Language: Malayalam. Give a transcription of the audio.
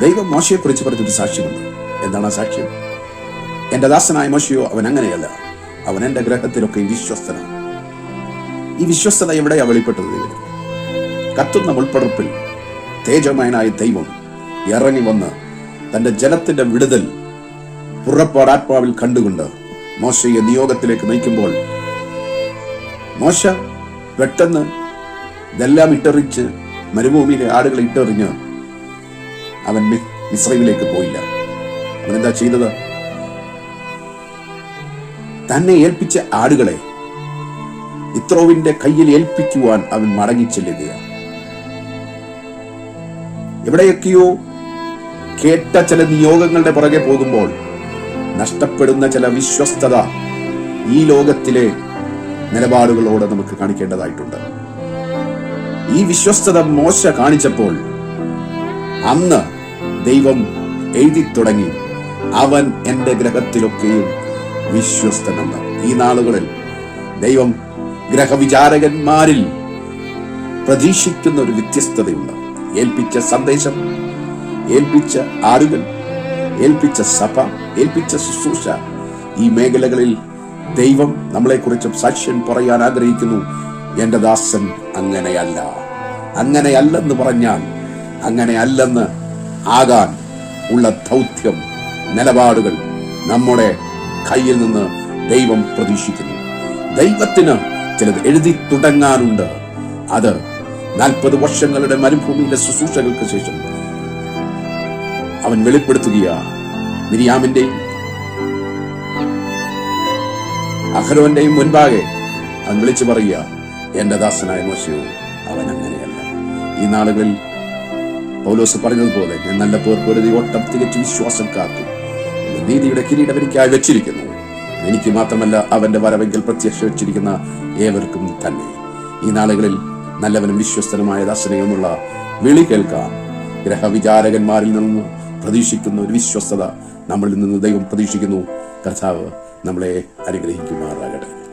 ദൈവം മോശയെ കുറിച്ച് പറഞ്ഞൊരു സാക്ഷ്യമുണ്ട്. എന്താണ് ആ സാക്ഷ്യം? എന്റെ ദാസനായ മോശയോ അവൻ അങ്ങനെയല്ല. അവൻ എന്റെ ഗ്രഹത്തിലൊക്കെ വിശ്വസ്തനാണ്. ഈ വിശ്വസ്തത എവിടെയാ വെളിപ്പെട്ടത് കത്തുന്ന മുൾപ്പടർപ്പിൽ തേജമയനായ ദൈവം ഇറങ്ങി വന്ന് തന്റെ ജനത്തിന്റെ വിടുതൽ പുറപ്പാടാത്മാവിൽ കണ്ടുകൊണ്ട് മോശയെ നിയോഗത്തിലേക്ക് നയിക്കുമ്പോൾ മോശ പെട്ടെന്ന് ഇതെല്ലാം ഇട്ടെറിച്ച് മരുഭൂമിയിലെ ആടുകളെ ഇട്ടെറിഞ്ഞ് അവൻ മിസ്രൈമിലേക്ക് പോയില്ല. അവൻ എന്താ ചെയ്തത്? തന്നെ ഏൽപ്പിച്ച ആടുകളെ ഇത്രോവിന്റെ കയ്യിൽ ഏൽപ്പിക്കുവാൻ അവൻ മടങ്ങിച്ചെല്ലുകയാണ്. എവിടെയൊക്കെയോ കേട്ട ചില നിയോഗങ്ങളുടെ പുറകെ പോകുമ്പോൾ നഷ്ടപ്പെടുന്ന ചില വിശ്വസ്തത ഈ ലോകത്തിലെ നിലപാടുകളോട് നമുക്ക് കാണിക്കേണ്ടതായിട്ടുണ്ട്. ഈ വിശ്വസ്തത മോശ കാണിച്ചപ്പോൾ അന്ന് ദൈവം എഴുതി തുടങ്ങി. അവൻ എന്റെ ഗ്രഹത്തിലൊക്കെയും വിശ്വസ്തനല്ല. ഈ നാളുകളിൽ ദൈവം ഗ്രഹവിചാരകന്മാരിൽ പ്രതീക്ഷിക്കുന്ന ഒരു വ്യത്യസ്തതയുണ്ട്. ഏൽപ്പിച്ച സന്ദേശം ഏൽപ്പിച്ച ആളുകൾ ഏൽപ്പിച്ച സഭ ഏൽപ്പിച്ച ശുശ്രൂഷ ഈ മേഖലകളിൽ ദൈവം നമ്മളെക്കുറിച്ച് സാക്ഷ്യം പറയാൻ ആഗ്രഹിക്കുന്നു. എന്റെ ദാസൻ അങ്ങനെയല്ല. അങ്ങനെയല്ലെന്ന് പറഞ്ഞാൽ അങ്ങനെയല്ലെന്ന് ആകാൻ ഉള്ള ദൗത്യം നിലപാടുകൾ നമ്മുടെ കയ്യിൽ നിന്ന് ദൈവം പ്രതീക്ഷിക്കുന്നു. ദൈവത്തിന് ചിലത് എഴുതി തുടങ്ങാനുണ്ട്. അത് നാൽപ്പത് വർഷങ്ങളുടെ മരുഭൂമിയിലെ ശുശ്രൂഷകൾക്ക് ശേഷം അവൻ വെളിപ്പെടുത്തുകയാ. മിരിയാമിന്റെയും അഹരോന്റെയും മുൻപാകെ അവൻ വിളിച്ചു പറയുക എന്റെ ദാസനായ മോശയോ അവൻ അങ്ങനെയല്ല. ഈ നാളുകളിൽ പൗലോസ് പറഞ്ഞതുപോലെ ഞാൻ നല്ല പേർ പൊരുതി ഓട്ടം തികച്ചു വിശ്വാസം കാത്തു. നീതിയുടെ കിരീടം എനിക്കായി വെച്ചിരിക്കുന്നു. എനിക്ക് മാത്രമല്ല അവന്റെ വരവെങ്കിൽ പ്രത്യക്ഷ വെച്ചിരിക്കുന്ന ഏവർക്കും തന്നെ. ഈ നാളുകളിൽ നല്ലവനും വിശ്വസ്തനുമായ ദാസനെ എന്നുള്ള വിളി കേൾക്കാം. ഗ്രഹവിചാരകന്മാരിൽ നിന്ന് പ്രതീക്ഷിക്കുന്ന ഒരു വിശ്വസ്തത നമ്മളിൽ നിന്ന് ദൈവം പ്രതീക്ഷിക്കുന്നു. കർത്താവ് നമ്മളെ അനുഗ്രഹിക്കുമാറാകട്ടെ.